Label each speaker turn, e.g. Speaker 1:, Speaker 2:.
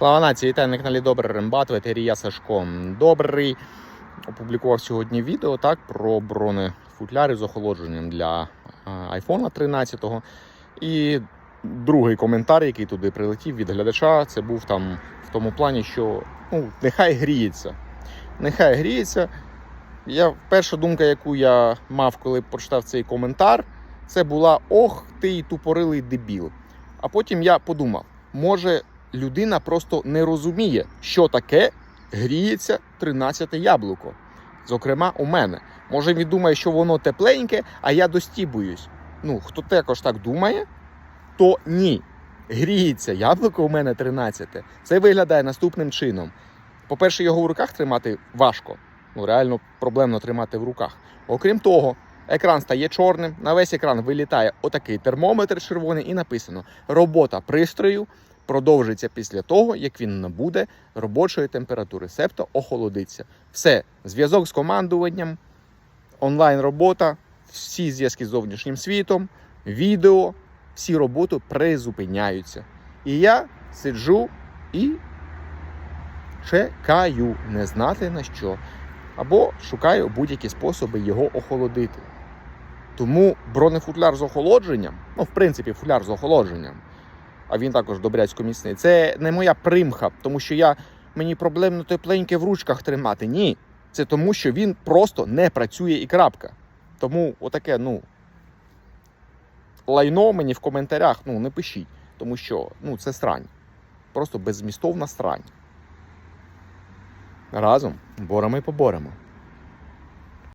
Speaker 1: Слава нації, вітаю на каналі Добрий Рембат, ветерія Сашко. Добрий опублікував сьогодні відео так, про бронефутляри з охолодженням для iPhone 13. І другий коментар, який туди прилетів від глядача, це був там в тому плані, що ну, нехай гріється. Нехай гріється. Я, перша думка, яку я мав, коли прочитав цей коментар, це була ох, ти тупорилий дебіл. А потім я подумав, може людина просто не розуміє, що таке гріється 13 яблуко. Зокрема, у мене. Може, він думає, що воно тепленьке, а я достібуюсь. Ну, хто також так думає, то ні. Гріється яблуко у мене 13. Це виглядає наступним чином. По-перше, його в руках тримати важко. Ну, реально проблемно тримати в руках. Окрім того, екран стає чорним, на весь екран вилітає отакий термометр червоний і написано: робота пристрою продовжиться після того, як він набуде робочої температури, себто охолодиться. Все, зв'язок з командуванням, онлайн-робота, всі зв'язки з зовнішнім світом, відео, всі роботи призупиняються. І я сиджу і чекаю, не знати на що. Або шукаю будь-які способи його охолодити. Тому бронефутляр з охолодженням, ну, в принципі, футляр з охолодженням, а він також добрячко міцний. Це не моя примха, тому що я мені проблемно тепленьке в ручках тримати. Ні. Це тому, що він просто не працює і крапка. Тому отаке, ну, лайно мені в коментарях ну, не пишіть, тому що ну, це срань. Просто беззмістовна срань. Разом боремо і поборемо.